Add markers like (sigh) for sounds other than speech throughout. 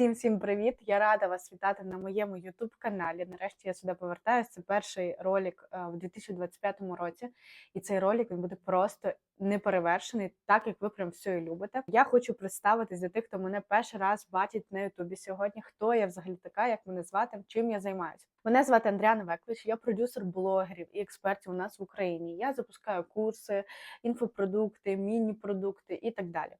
Всім всім привіт! Я рада вас вітати на моєму youtube каналі. Нарешті я сюди повертаюся. Це перший ролик е, в 2025 році, і цей ролик він буде просто неперевершений, так як ви прям все і любите. Я хочу представитись для тих, хто мене перший раз бачить на ютубі сьогодні. Хто я взагалі така, як мене звати, чим я займаюся. Мене звати Андріана Векович, я продюсер блогерів і експертів у нас в Україні. Я запускаю курси, інфопродукти, міні-продукти і так далі.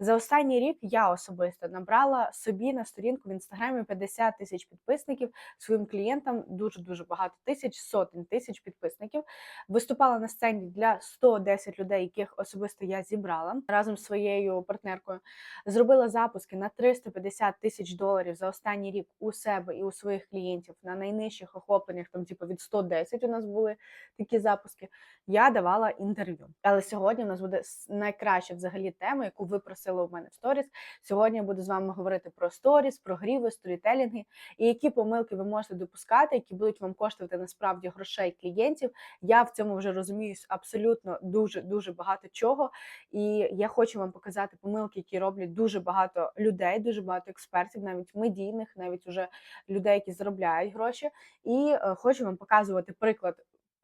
За останній рік я особисто набрала собі на сторінку в інстаграмі 50 тисяч підписників своїм клієнтам. Дуже дуже багато тисяч, сотень тисяч підписників. Виступала на сцені для 110 людей, яких особисто я зібрала разом з своєю партнеркою. Зробила запуски на 350 тисяч доларів за останній рік у себе і у своїх клієнтів на найнижчих охопленнях, там типу від 110 у нас були такі запуски. Я давала інтерв'ю. Але сьогодні у нас буде найкраща взагалі тема, яку ви просили у мене в сторіс. Сьогодні я буду з вами говорити про сторіс, про гріви, сторітелінги і які помилки ви можете допускати, які будуть вам коштувати насправді грошей клієнтів. Я в цьому вже розуміюсь абсолютно дуже дуже багато чого. І я хочу вам показати помилки, які роблять дуже багато людей, дуже багато експертів, навіть медійних, навіть уже людей, які заробляють гроші. І е, хочу вам показувати приклад.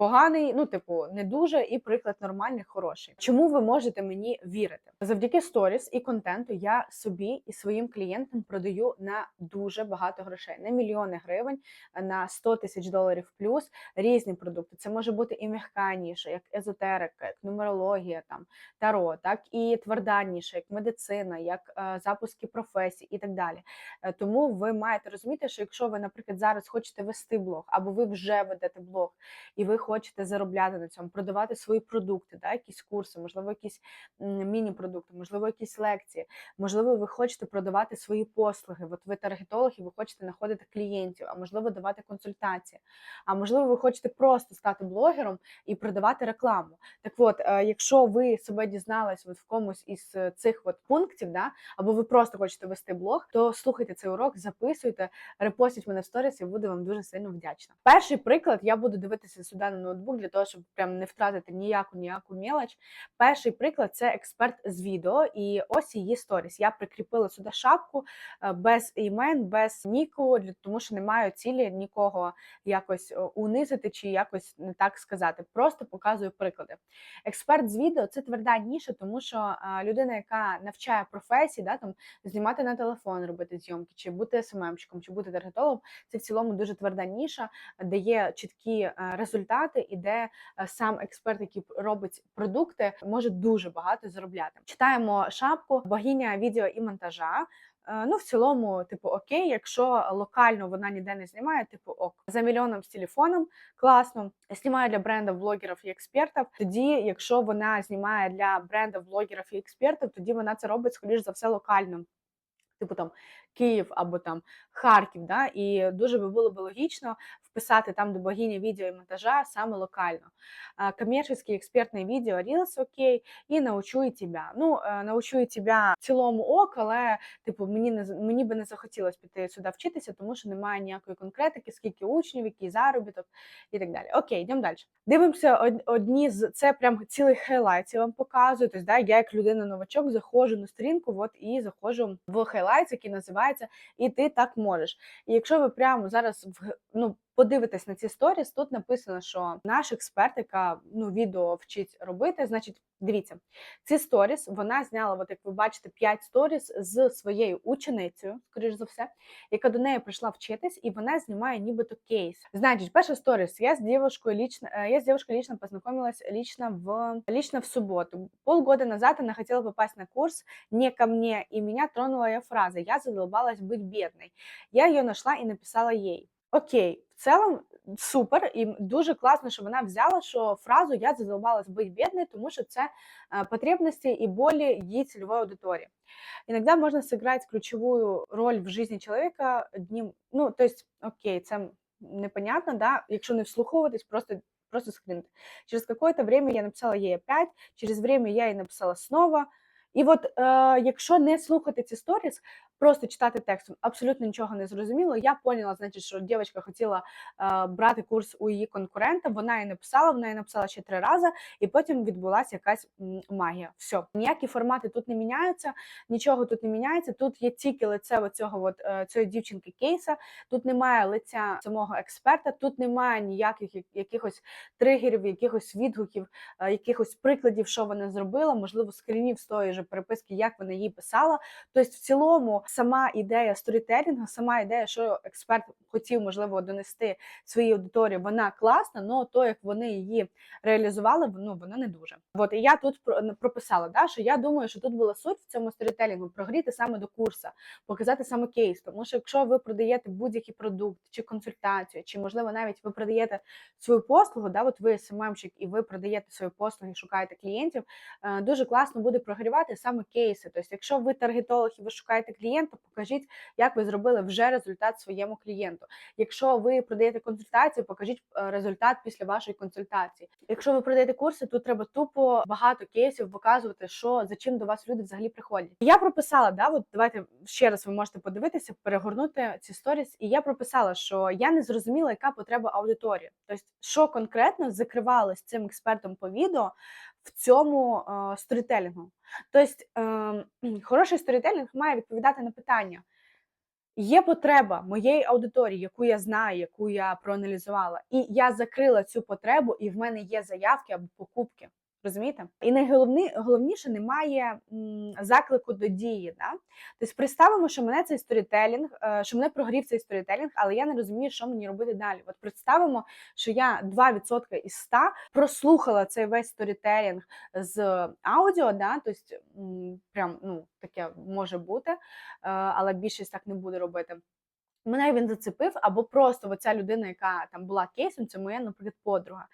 Поганий, ну типу, не дуже, і приклад нормальний, хороший. Чому ви можете мені вірити? Завдяки сторіс і контенту я собі і своїм клієнтам продаю на дуже багато грошей, на мільйони гривень, на 100 тисяч доларів плюс різні продукти. Це може бути і м'яка як езотерика, як нумерологія, там таро, так і тверда ніша, як медицина, як е, запуски професій і так далі. Е, Тому ви маєте розуміти, що якщо ви, наприклад, зараз хочете вести блог, або ви вже ведете блог, і ви заробляти на цьому, продавати свої продукти, да, якісь курси, можливо, якісь міні-продукти, можливо, якісь лекції, можливо, ви хочете продавати свої послуги. От ви таргетолог і ви хочете знаходити клієнтів, а можливо, давати консультації. А можливо, ви хочете просто стати блогером і продавати рекламу. Так от, е, якщо ви себе дізнались от в комусь із е, цих от пунктів, да, або ви просто хочете вести блог, то слухайте цей урок, записуйте, репостіть мене в сторіс, я буду вам дуже сильно вдячна. Перший приклад я буду дивитися сюди на ноутбук для того, щоб прям не втратити ніяку ніяку мелоч. Перший приклад це експерт з відео, і ось її сторіс. Я прикріпила сюди шапку е, без імен, без ніку, тому що не маю цілі нікого якось унизити чи якось не так сказати. Просто показую приклади. Експерт з відео це тверда ніша, тому що людина, яка навчає професії, да, там знімати на телефон, робити зйомки, чи бути СММщиком, чи бути таргетологом, це в цілому дуже тверда ніша, де є чіткі е, результати, і де е, сам експерт, який робить продукти, може дуже багато заробляти. Читаємо шапку богиня відео і монтажа. Е, Ну, в цілому, типу, окей, якщо локально вона ніде не знімає, типу ок. За мільйоном з телефоном класно. Знімає для брендів, блогерів і експертів. Тоді, якщо вона знімає для брендів, блогерів і експертів, тоді вона це робить, скоріш за все, локально. Типу там Київ або там Харків, да? і дуже би було б логічно вписати там до богині відео і монтажа саме локально. Коммерческие експертне відео Reels окей, і научу і тебе. Ну, е, научу і тебе в цілому ок, але типу мені не мені би не захотілося піти сюди вчитися, тому що немає ніякої конкретики, скільки учнів, який заробіток і так далі. Окей, йдемо далі. Дивимося одні з це прям цілий хайлайт. Я вам показую. Тобто, да, я як людина новачок заходжу на сторінку, от і заходжу в хайлайт, який називається І ти так можеш. І якщо ви прямо зараз ну. Подивитесь на ці сторіс, тут написано, що наш експерт, яка ну відео вчить робити, значить, дивіться, ці сторіс вона зняла, от як ви бачите, 5 сторіс з своєю ученицею, скоріш за все, яка до неї прийшла вчитись, і вона знімає нібито кейс. Значить, перша сторіс. Я з девушкой лично, э, я с девушкой лично познакомилась лично в лично в субботу. Полгода назад она хотела попасть на курс не ко мне, и меня тронула ее фраза «Я задолбалась быть бедной». Я ее нашла и написала ей. Окей, в цілому супер, і дуже класно, що вона взяла що фразу Я задолбалась бути бідною, тому що це е, потребності і болі її цільової аудиторії. Иногда можно сыграть ключевую роль в жизни человека одним, ну, то есть, окей, це непонятно, да, якщо не вслуховуватись, просто просто скринити. Через какое-то время я написала їй опять, через время я їй написала снова. І от е, якщо не слухати ці сторіс, просто читати текстом. Абсолютно нічого не зрозуміло. Я поняла, значить, що дівчинка хотіла е, брати курс у її конкурента. Вона її написала, вона її написала ще три рази, і потім відбулася якась магія. Все, ніякі формати тут не міняються, нічого тут не міняється. Тут є тільки лице оцього от, е, цієї дівчинки кейса. Тут немає лиця самого експерта, тут немає ніяких якихось тригерів, якихось відгуків, е, якихось прикладів, що вона зробила, можливо, скрінів з тої ж переписки, як вона її писала. Тобто, в цілому, сама ідея сторітелінгу, сама ідея, що експерт хотів, можливо, донести своїй аудиторії, вона класна, але то, як вони її реалізували, ну воно не дуже. От і я тут про- прописала, да, що я думаю, що тут була суть в цьому сторітелінгу прогріти саме до курсу, показати саме кейс. Тому що якщо ви продаєте будь-який продукт чи консультацію, чи можливо навіть ви продаєте свою послугу, да, от ви СММщик і ви продаєте свої послуги, шукаєте клієнтів, е, дуже класно буде прогрівати саме кейси. Тобто, якщо ви таргетолог і ви шукаєте клієнта, покажіть, як ви зробили вже результат своєму клієнту. Якщо ви продаєте консультацію, покажіть е, результат після вашої консультації. Якщо ви продаєте курси, тут треба тупо багато кейсів показувати, що за чим до вас люди взагалі приходять. Я прописала, да, от давайте ще раз ви можете подивитися, перегорнути ці сторіс. І я прописала, що я не зрозуміла, яка потреба аудиторії. Тобто, що конкретно закривалось цим експертом по відео в цьому е, сторітелінгу. Тобто, е, хороший сторітелінг має відповідати на питання. Є потреба моєї аудиторії, яку я знаю, яку я проаналізувала, і я закрила цю потребу, і в мене є заявки або покупки. Розумієте? І найголовніше немає м, заклику до дії. Да? Тобто представимо, що мене цей сторітелінг, е, що мене прогрів цей сторітелінг, але я не розумію, що мені робити далі. От представимо, що я 2% із 100 прослухала цей весь сторітелінг з аудіо, да? тобто м, прям ну, таке може бути, е, але більшість так не буде робити. Мене він зацепив, або просто оця людина, яка там була кейсом, це моя, наприклад, подруга.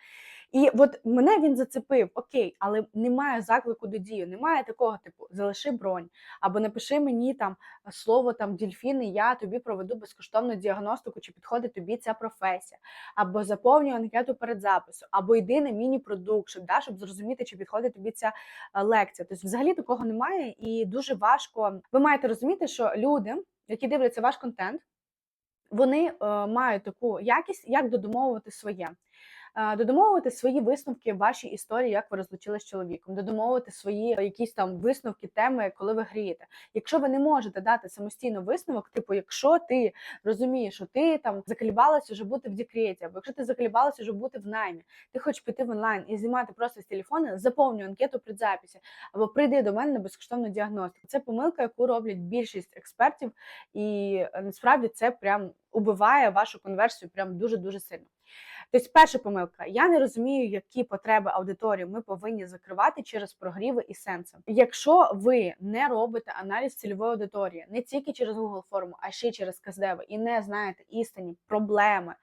І от мене він зацепив, окей, але немає заклику до дії, немає такого, типу, залиши бронь, або напиши мені там слово там дільфін, і я тобі проведу безкоштовну діагностику, чи підходить тобі ця професія, або заповнюй анкету перед записом, або йди на міні-продукшн, да, щоб зрозуміти, чи підходить тобі ця е, лекція. Тобто, взагалі такого немає, і дуже важко. Ви маєте розуміти, що люди, які дивляться ваш контент, вони е, мають таку якість, як додумовувати своє. Додумовувати свої висновки в вашій історії, як ви розлучились з чоловіком, додумовувати свої якісь там висновки, теми, коли ви грієте. Якщо ви не можете дати самостійно висновок, типу, якщо ти розумієш, що ти там заколібалася вже бути в декреті, або якщо ти заколібалася вже бути в наймі, ти хочеш піти в онлайн і знімати просто з телефону, заповнюй анкету при записі, або прийди до мене на безкоштовну діагностику. Це помилка, яку роблять більшість експертів, і насправді це прям убиває вашу конверсію прям дуже дуже сильно. Тобто, перша помилка: я не розумію, які потреби аудиторії ми повинні закривати через прогріви і сенси. Якщо ви не робите аналіз цільової аудиторії не тільки через Google форму, а ще й через КСДВ, і не знаєте істинні проблеми.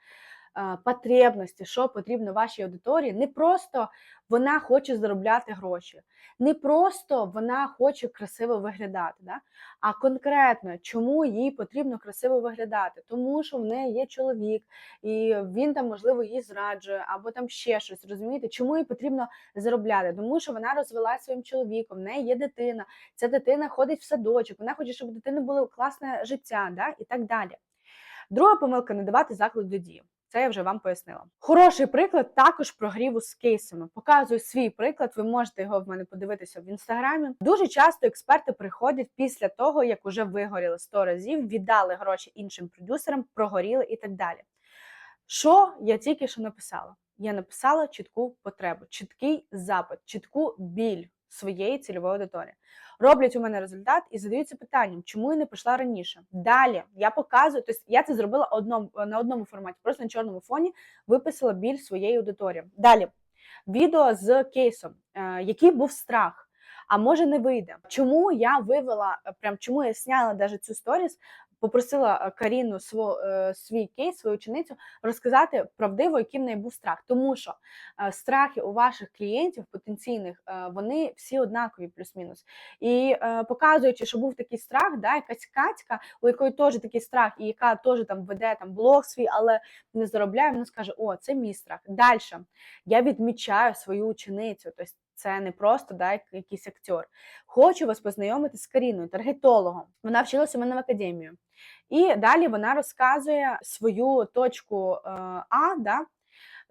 Потребності, що потрібно вашій аудиторії, не просто вона хоче заробляти гроші, не просто вона хоче красиво виглядати, да? а конкретно, чому їй потрібно красиво виглядати, тому що в неї є чоловік, і він там, можливо, її зраджує, або там ще щось. Розумієте, чому їй потрібно заробляти? Тому що вона розвелася своїм чоловіком, в неї є дитина, ця дитина ходить в садочок, вона хоче, щоб у дитини було класне життя, да? і так далі. Друга помилка не давати заклик до дії. Це я вже вам пояснила. Хороший приклад також прогріву з кейсами. Показую свій приклад. Ви можете його в мене подивитися в інстаграмі. Дуже часто експерти приходять після того, як уже вигоріли 100 разів, віддали гроші іншим продюсерам, прогоріли і так далі. Що я тільки що написала? Я написала чітку потребу, чіткий запит, чітку біль своєї цільової аудиторії. Роблять у мене результат і задаються питанням, чому я не пішла раніше. Далі я показую, тобто я це зробила одном, на одному форматі, просто на чорному фоні виписала біль своєї аудиторії. Далі відео з кейсом, е, який був страх. А може не вийде. Чому я вивела, прям чому я сняла даже цю сторіс, попросила е, Каріну сво, е, свій кейс, свою ученицю розказати правдиво, який в неї був страх. Тому що е, страхи у ваших клієнтів потенційних, вони всі однакові, плюс-мінус. І показуючи, що був такий страх, да, якась катька, у якої теж такий страх, і яка теж там веде там блог свій, але не заробляє, вона скаже: О, це мій страх. Далі я відмічаю свою ученицю. Тобто Це не просто да, якийсь актер. Хочу вас познайомити з Каріною, таргетологом. Вона вчилася у мене в академію. І далі вона розказує свою точку е, А, да,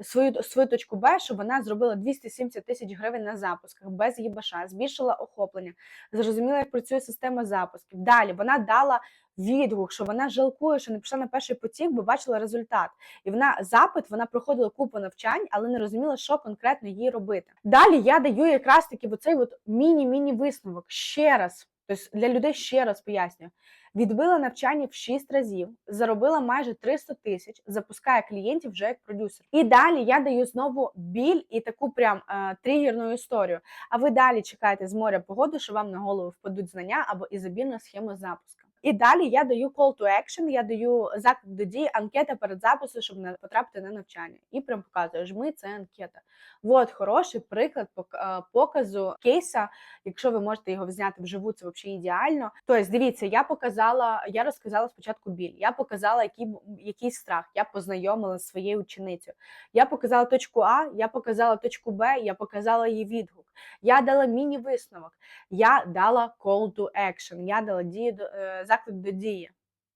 свою, свою точку Б, що вона зробила 270 тисяч гривень на запусках без ЄБШ, збільшила охоплення, зрозуміла, як працює система запусків. Далі вона дала відгук, що вона жалкує, що не пішла на перший потік, бо бачила результат. І вона запит, вона проходила купу навчань, але не розуміла, що конкретно їй робити. Далі я даю якраз таки оцей міні-міні висновок ще раз. Тобто для людей ще раз пояснюю. Відбила навчання в 6 разів, заробила майже 300 тисяч, запускає клієнтів вже як продюсер. І далі я даю знову біль і таку прям е, тригерну історію. А ви далі чекаєте з моря погоди, що вам на голову впадуть знання або ізобільна схема запуску. І далі я даю call to action, я даю заклик до дії, анкета перед записом, щоб не потрапити на навчання. І прям показую, жми це анкета. От хороший приклад е, показу кейса. Якщо ви можете його взяти вживу, це взагалі ідеально. Тобто, дивіться, я показала, я розказала спочатку біль, я показала, який, який страх, я познайомила з своєю ученицею. Я показала точку А, я показала точку Б, я показала її відгук. Я дала міні-висновок, я дала call to action, я дала дію, до- е, заклик до дії.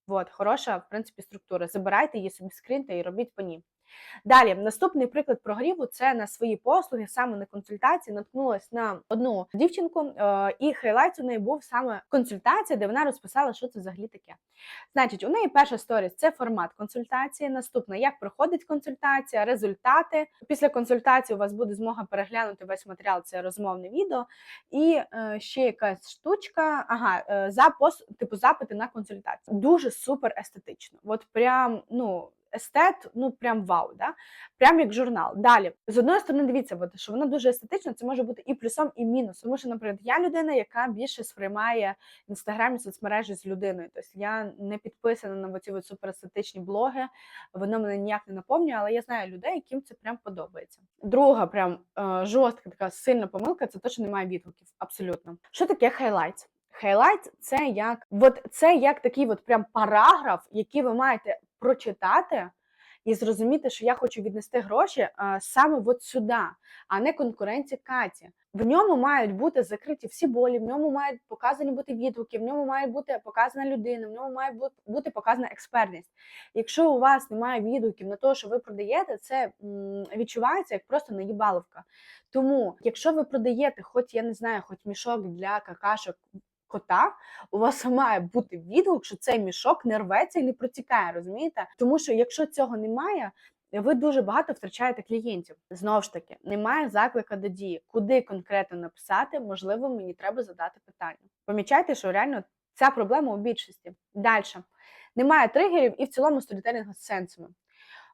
От, хороша, в принципі, структура. Забирайте її собі скриньте і робіть по ній. Далі, наступний приклад прогріву це на свої послуги, саме на консультації. Наткнулась на одну дівчинку, е, і хайлайт у неї був саме консультація, де вона розписала, що це взагалі таке. Значить, у неї перша сторіс це формат консультації. Наступна, як проходить консультація, результати. Після консультації у вас буде змога переглянути весь матеріал, це розмовне відео. І е, ще якась штучка, ага, е, запос, типу запити на консультацію. Дуже супер естетично. От прям, ну. Естет, ну прям вау, да? прям як журнал. Далі, з одної сторони, дивіться, от, що вона дуже естетична, це може бути і плюсом, і мінусом. Тому що, наприклад, я людина, яка більше сприймає інстаграмі соцмережі з людиною. Тобто я не підписана на ці суперестетичні блоги, воно мене ніяк не наповнює, але я знаю людей, яким це прям подобається. Друга, прям е, жорстка така сильна помилка це те, що немає відгуків. Абсолютно. Що таке хайлайт? Хайлайт це як от це як такий от прям параграф, який ви маєте прочитати і зрозуміти, що я хочу віднести гроші а, саме от сюди, а не конкуренції Каті. В ньому мають бути закриті всі болі, в ньому мають показані бути відгуки, в ньому має бути показана людина, в ньому має бу- бути показана експертність. Якщо у вас немає відгуків на те, що ви продаєте, це відчувається як просто наїбаловка. Тому, якщо ви продаєте, хоч я не знаю, хоч мішок для какашок кота, у вас (laughs) має бути відгук, що цей мішок не рветься і не протікає, розумієте? Тому що якщо цього немає, ви дуже багато втрачаєте клієнтів. Знову ж таки, немає заклика до дії. Куди конкретно написати, можливо, мені треба задати питання. Помічайте, що реально ця проблема у більшості. Далі. Немає тригерів і в цілому сторітелінг з сенсами.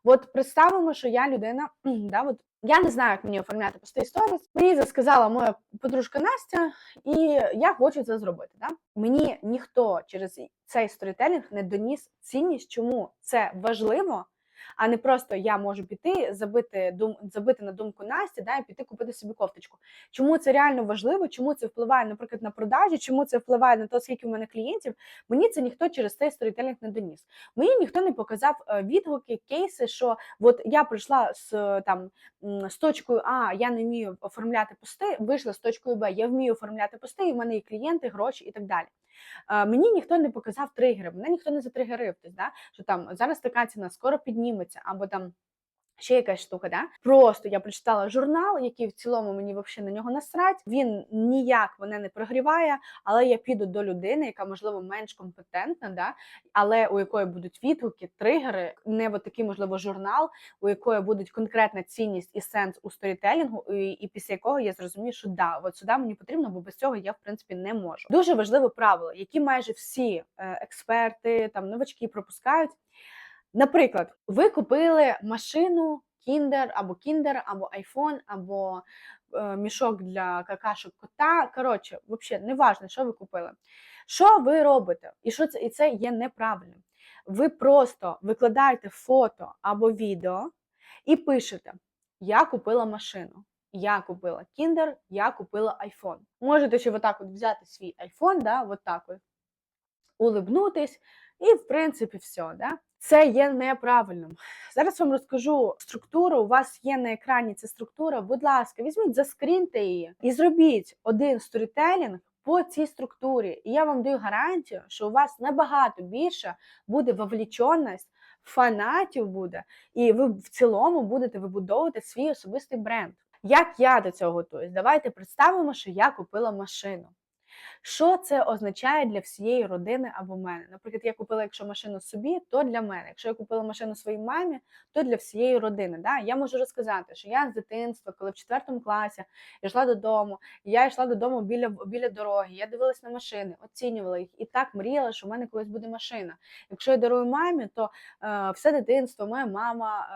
От представимо, що я людина, (clears throat) да, от я не знаю, як мені оформляти пустий сторіс. Мені це сказала моя подружка Настя, і я хочу це зробити. Да? Мені ніхто через цей сторітелінг не доніс цінність, чому це важливо, а не просто я можу піти, забити дум, забити на думку Насті, да, і піти купити собі кофточку. Чому це реально важливо? Чому це впливає, наприклад, на продажі? Чому це впливає на те, скільки в мене клієнтів? Мені це ніхто через цей сторітелінг не доніс. Мені ніхто не показав е, відгуки, кейси, що от я прийшла з е, там з точкою А, я не вмію оформляти пости, вийшла з точкою Б, я вмію оформляти пости, і в мене є клієнти, гроші і так далі. Мені ніхто не показав тригери, мене ніхто не затригерив. Тобто, да, що там зараз така ціна скоро підніметься, або там. Ще якась штука, да? Просто я прочитала журнал, який в цілому мені взагалі на нього насрать. Він ніяк мене не прогріває, але я піду до людини, яка можливо менш компетентна, да? але у якої будуть відгуки, тригери, не от такий, можливо, журнал, у якої будуть конкретна цінність і сенс у сторітелінгу, і, і після якого я зрозумію, що да, от сюди мені потрібно, бо без цього я в принципі не можу. Дуже важливе правило, які майже всі е, експерти, там новачки пропускають. Наприклад, ви купили машину Kinder або Kinder, або iPhone, або е, мішок для какашок кота. Коротше, взагалі, неважно, що ви купили. Що ви робите? І що це, і це є неправильним. Ви просто викладаєте фото або відео і пишете: Я купила машину. Я купила Kinder, я купила iPhone. Можете ще отак от взяти свій iPhone, да, от от, улибнутись І, в принципі, все. Да? Це є неправильним. Зараз вам розкажу структуру. У вас є на екрані ця структура. Будь ласка, візьміть, заскріньте її і зробіть один сторітелінг по цій структурі. І я вам даю гарантію, що у вас набагато більше буде вовліченість, фанатів буде, і ви в цілому будете вибудовувати свій особистий бренд. Як я до цього готуюсь? Давайте представимо, що я купила машину. Що це означає для всієї родини або мене? Наприклад, я купила, якщо машину собі, то для мене. Якщо я купила машину своїй мамі, то для всієї родини. Да? Я можу розказати, що я з дитинства, коли в четвертому класі йшла додому, я йшла додому біля біля дороги, я дивилась на машини, оцінювала їх і так мріяла, що в мене колись буде машина. Якщо я дарую мамі, то е, все дитинство, моя мама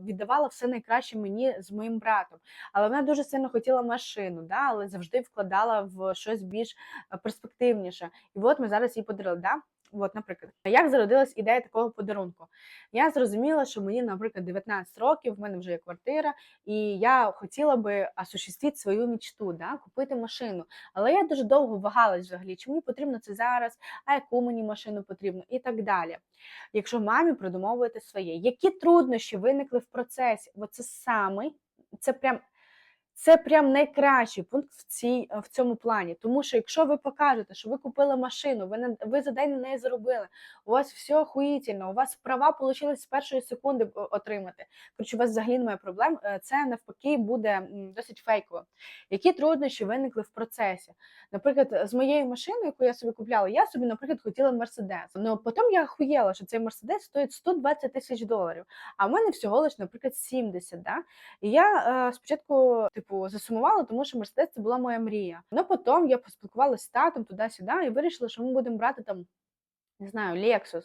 е, віддавала все найкраще мені з моїм братом. Але вона дуже сильно хотіла машину, да? але завжди вкладала в щось більш е, перспективніше. І от ми зараз її подарили. Да? От, наприклад, як зародилась ідея такого подарунку? Я зрозуміла, що мені, наприклад, 19 років, в мене вже є квартира, і я хотіла би осуществити свою мечту, да? купити машину. Але я дуже довго вагалась взагалі, чи мені потрібно це зараз, а яку мені машину потрібно, і так далі. Якщо мамі придумовуєте своє, які труднощі виникли в процесі? Оце самий, це прям. Це прям найкращий пункт в цій в цьому плані. Тому що якщо ви покажете, що ви купили машину, ви на ви за день на неї заробили, у вас все охуїтельно, у вас права вийшли з першої секунди отримати. Коротше, у вас взагалі немає проблем. е, Це навпаки буде досить фейково. Які труднощі виникли в процесі? Наприклад, з моєю машиною, яку я собі купляла, я собі, наприклад, хотіла Мерседес. Ну потім я охуєла, що цей Мерседес стоїть 120 тисяч доларів. А в мене всього лиш, наприклад, 70. Да? І я е, спочатку типу засумувала, тому що Мерседес це була моя мрія. Ну потім я поспілкувалася з татом туди-сюди і вирішила, що ми будемо брати там. Не знаю, Lexus.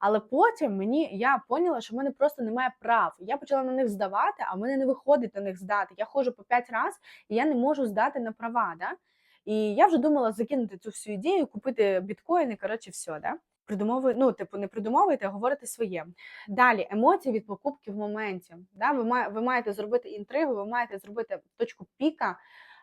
Але потім мені я поняла, що в мене просто немає прав. Я почала на них здавати, а в мене не виходить на них здати. Я ходжу по 5 разів і я не можу здати на права. Да? І я вже думала закинути цю всю ідею, купити біткоїни, коротше, все. Да? Придумовує, ну, типу, не придумовуйте, а говорите своє. Далі емоції від покупки в моменті. Да? Ви, ви маєте зробити інтригу, ви маєте зробити точку піка.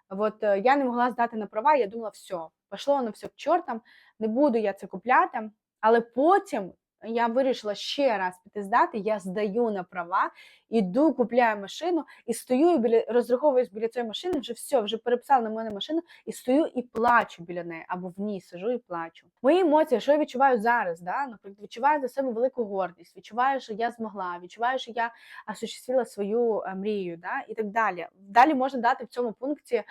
От е, я не могла здати на права, я думала, все, пішло воно все к чортам, не буду я це купляти. Але потім я вирішила ще раз піти здати, я здаю на права, іду, купляю машину і стою і біля розраховуюсь біля цієї машини, вже все, вже переписала на мене машину, і стою і плачу біля неї, або в ній сижу і плачу. Мої емоції, що я відчуваю зараз, да? наприклад, відчуваю за себе велику гордість, відчуваю, що я змогла, відчуваю, що я осуществила свою е, мрію, да? і так далі. Далі можна дати в цьому пункті, е,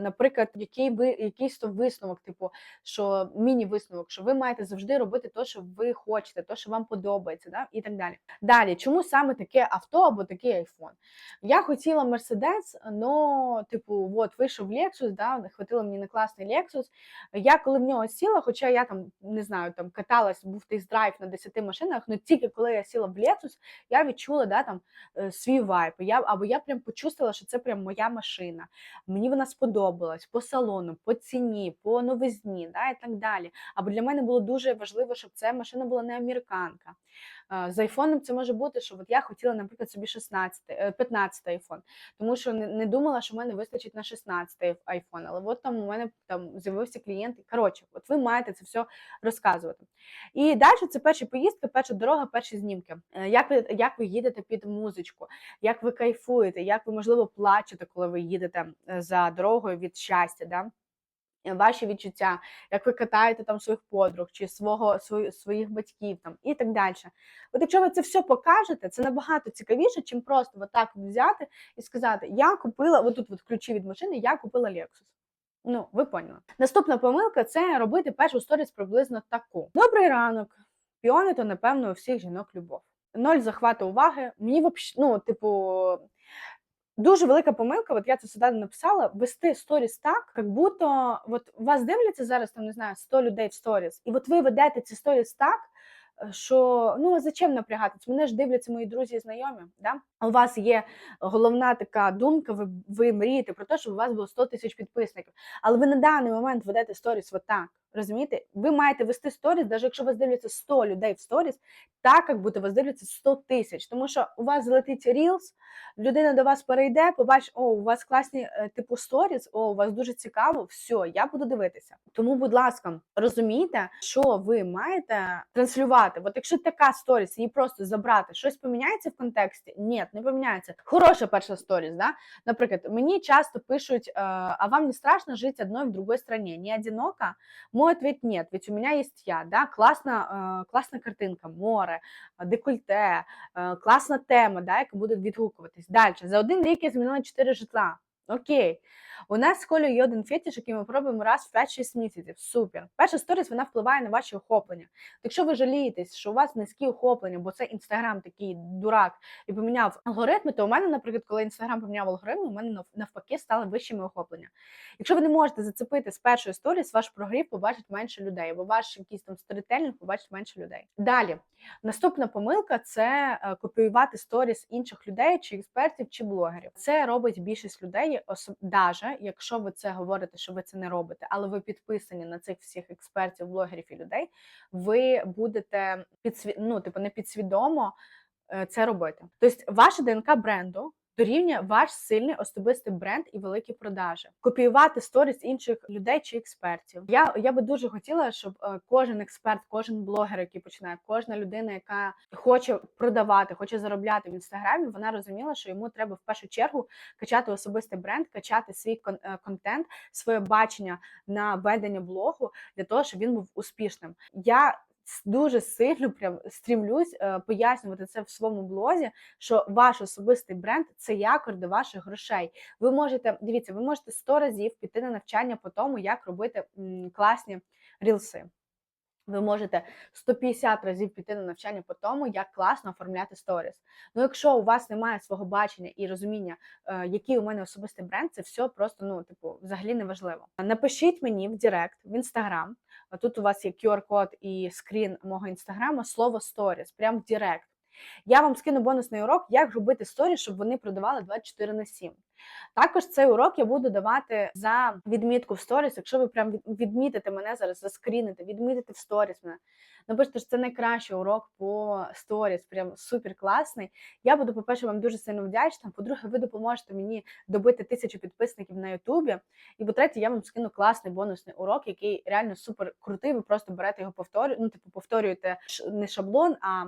наприклад, який ви якийсь то висновок, типу, що міні-висновок, що ви маєте завжди робити те, що ви хочете, те, що вам подобається, да? і так далі. Далі, чому саме таке авто або такий айфон? Я хотіла Мерседес, але, типу, от вийшов Lexus, да, хватило мені на класний Lexus. Я коли в нього сіла, хоча я там не знаю, там каталась, був тест-драйв на 10 машинах, але тільки коли я сіла в Lexus, я відчула да, там, е, свій вайб. Я, або я прям почувствувала, що це прям моя машина. Мені вона сподобалась по салону, по ціні, по новизні, да, і так далі. Або для мене було дуже важливо, щоб ця машина була не американка. Е, З айфоном це може бути, що от я хотіла, наприклад, собі 16, е, 15 айфон, тому що не, не думала, що в мене вистачить на 16 айфон. Але от там у мене там з'явився клієнт. Коротше, от ви маєте це все розказувати. І далі це перші поїздки, перша дорога, перші знімки. Е, Як ви, як ви їдете під музичку, як ви кайфуєте, як ви, можливо, плачете, коли ви їдете е, за дорогою від щастя. Да? Ваші відчуття, як ви катаєте там своїх подруг чи свого свої, своїх батьків там і так далі. От якщо ви це все покажете, це набагато цікавіше, чим просто от так взяти і сказати: Я купила отут от ключі від машини, я купила Lexus. Ну, ви поняли. Наступна помилка це робити першу сторіс приблизно таку. Добрий ранок. Піони то, напевно, у всіх жінок любов. Ноль захвату уваги. Мені вообще, ну, типу, дуже велика помилка. От я це сюди написала: вести сторіс так, як будто от вас дивляться зараз, там не знаю, 100 людей в сторіс, і от ви ведете ці сторіс так. е, Що ну а зачем напрягатись? Мене ж дивляться мої друзі і знайомі. Да? У вас є головна така думка, ви, ви мрієте про те, щоб у вас було 100 тисяч підписників. Але ви на даний момент ведете сторіс отак. Розумієте? Ви маєте вести сторіс, навіть якщо вас дивляться 100 людей в сторіс, так як будто вас дивляться 100 тисяч. Тому що у вас залетить Reels, людина до вас перейде, побачить, о, у вас класні е, типу сторіс, о, у вас дуже цікаво, все, я буду дивитися. Тому, будь ласка, розумійте, що ви маєте транслювати. От якщо така сторіс, її просто забрати, щось поміняється в контексті? Ні, не поміняється. Хороша перша сторіс, да? Наприклад, мені часто пишуть, э, а вам не страшно жить одной в другой стране? Не одиноко? Мой ответ нет, ведь у меня есть я, да, класна, э, класна картинка, море, декольте, э, класна тема, да, яка буде відгукуватись. Далі, за один рік я змінила 4 житла. Окей. У нас з Колею є один фетиш, який ми пробуємо раз в 5-6 місяців. Супер. Перша сторіс вона впливає на ваші охоплення. Якщо ви жалієтесь, що у вас низькі охоплення, бо це інстаграм такий дурак і поміняв алгоритми, то у мене, наприклад, коли інстаграм поміняв алгоритми, у мене навпаки стали вищими охоплення. Якщо ви не можете зацепити з першої сторіс, ваш прогрів побачить менше людей, або ваш якийсь там сторітелінг побачить менше людей. Далі, наступна помилка це е, копіювати сторіс інших людей, чи експертів, чи блогерів. Це робить більшість людей, особ... даже якщо ви це говорите, що ви це не робите, але ви підписані на цих всіх експертів, блогерів і людей, ви будете підсві... ну, типу, не підсвідомо е, це робити. Тобто, ваша ДНК бренду. Дорівнює ваш сильний особистий бренд і великі продажі, копіювати сторіс інших людей чи експертів. Я, я би дуже хотіла, щоб е, кожен експерт, кожен блогер, який починає, кожна людина, яка хоче продавати, хоче заробляти в інстаграмі, вона розуміла, що йому треба в першу чергу качати особистий бренд, качати свій е, контент, своє бачення на ведення блогу для того, щоб він був успішним. Я дуже сильно прям стрімлюсь е, пояснювати це в своєму блозі, що ваш особистий бренд це якор до ваших грошей. Ви можете дивіться, ви можете 100 разів піти на навчання по тому, як робити класні рілси. Ви можете 150 разів піти на навчання по тому, як класно оформляти сторіс. Ну, якщо у вас немає свого бачення і розуміння, е, який у мене особистий бренд, це все просто ну, типу, взагалі не важливо. Напишіть мені в Директ, в інстаграм. Тут у вас є QR-код і скрін мого інстаграму, слово сторіс, прямо в Директ. Я вам скину бонусний урок, як робити сторіс, щоб вони продавали 24 на 7. Також цей урок я буду давати за відмітку в сторіс. Якщо ви прям від- відмітите мене зараз, заскріните, відмітите в сторіс мене. Напишіть, що це найкращий урок по сторіс, прям супер класний. Я буду, по-перше, вам дуже сильно вдячна. По-друге, ви допоможете мені добити тисячу підписників на Ютубі. І по-третє, я вам скину класний бонусний урок, який реально супер крутий. Ви просто берете його повторюєте, ну, типу, повторюєте не шаблон, а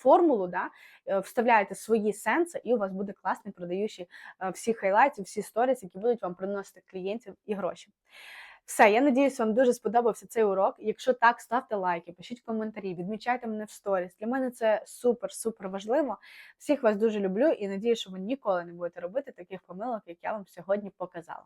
формулу, да, е, вставляєте свої сенси, і у вас буде класний продаючий е, всі хайлайти, всі сторіс, які будуть вам приносити клієнтів і гроші. Все, я надіюсь, вам дуже сподобався цей урок. Якщо так, ставте лайки, пишіть коментарі, відмічайте мене в сторіс. Для мене це супер, супер важливо. Всіх вас дуже люблю і надію, що ви ніколи не будете робити таких помилок, як я вам сьогодні показала.